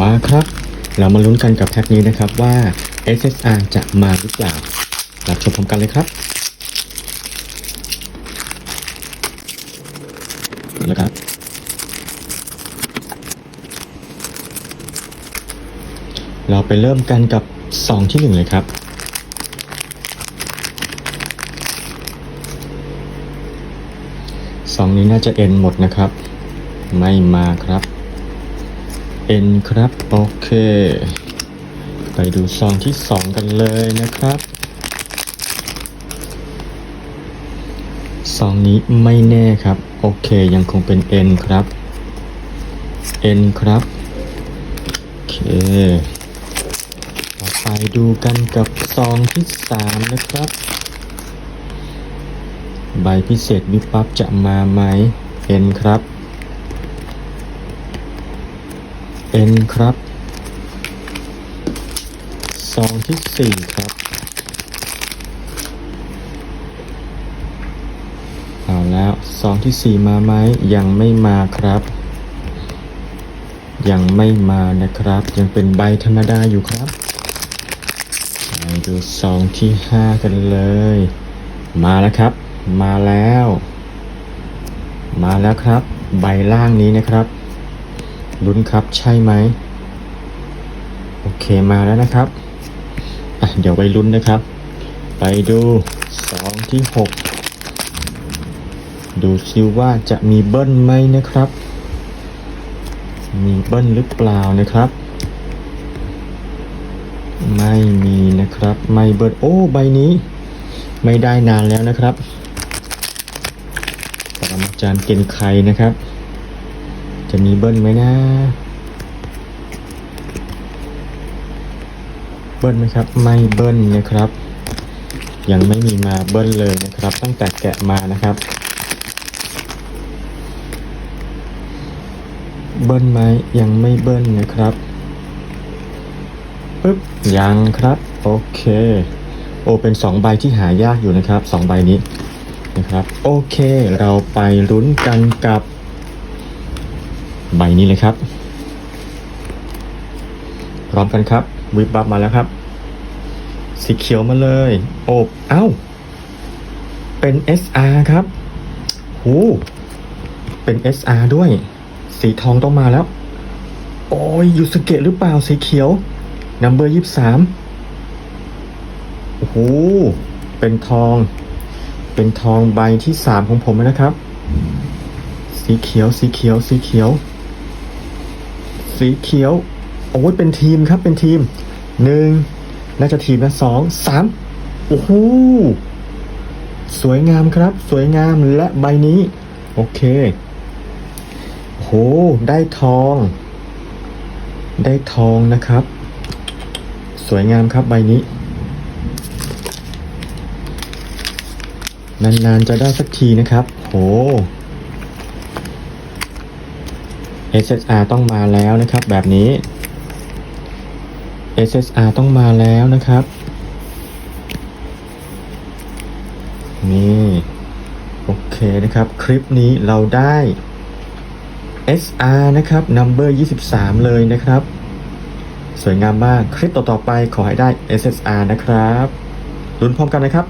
มาครับ เรามาลุ้นกันกับแพ็คนี้นะครับว่า SSR จะมาหรือเปล่ารับชมพร้อมกันเลยครับแล้วครับ เราไปเริ่มกันกับซองที่หนึ่งเลยครับ ซองนี้น่าจะเอ็นหมดนะครับ ไม่มาครับ เอ็นครับ โอเค ไปดูซองที่สองกันเลยนะครับ ซองนี้ไม่แน่ครับ โอเค ยังคงเป็น N ครับ N ครับ โอเค ต่อไปดูกันกับซองที่สามนะครับ ใบพิเศษวิบปั๊บจะมาไหม N ครับ N ครับซองที่สี่ครับ เอาแล้วซองที่สี่มาไหมยังไม่มาครับ ยังไม่มานะครับ ยังเป็นใบธรรมดาอยู่ครับไปดูซองที่ห้ากันเลย มาแล้วครับ มาแล้ว มาแล้วครับ ใบล่างนี้นะครับ ลุ้นครับใช่ไหม โอเคมาแล้วนะครับอะเดี๋ยวไปลุ้นนะครับ ไปดูซองที่หกดูซิว่าจะมีเบิ้ลไหมนะครับ มีเบิ้ลหรือเปล่านะครับ ไม่มีนะครับ ไม่เบิ้ลโอ้ใบนี้ ไม่ได้นานแล้วนะครับปรมาจารย์เกณฑ์ไข่นะครับ จะมีเบิ้ลไหมนะ เบิ้ลไหมครับ ไม่เบิ้ลนะครับ ยังไม่มีมาเบิ้ลเลยนะครับ ตั้งแต่แกะมานะครับ เบิ้ลไหมยังไม่เบิ้ลนะครับปึ๊บยังครับ โอเค โอเป็นสองใบที่หายากอยู่นะครับสองใบนี้นะครับ โอเค เราไปลุ้นกันกับ ใบนี้เลยครับ พร้อมกันครับวิบบับมาแล้วครับ สีเขียวมาเลยโอบเอ้า เป็น SR ครับหูเป็น SR ด้วย สีทองต้องมาแล้ว โอ้ยยูสเกะหรือเปล่าสีเขียวนัมเบอร์ยี่สามโอ้โหเป็นทอง เป็นทองใบที่สามของผมนะครับ สีเขียวสีเขียวสีเขียว สีเขียวโอ้ยเป็นทีมครับเป็นทีมหนึ่งน่าจะทีมละสองสามโอ้โหสวยงามครับ สวยงามและใบนี้ โอเคโหได้ทอง ได้ทองนะครับ สวยงามครับใบนี้ นานๆจะได้สักทีนะครับ โห SSR ต้องมาแล้วนะครับแบบนี้ SSR ต้องมาแล้วนะครับ นี่ โอเคนะครับ คลิปนี้เราได้ SR นะครับ number 23 เลยนะครับ สวยงามมาก คลิปต่อๆไปขอให้ได้ SSR นะครับลุ้นพร้อมกันนะครับ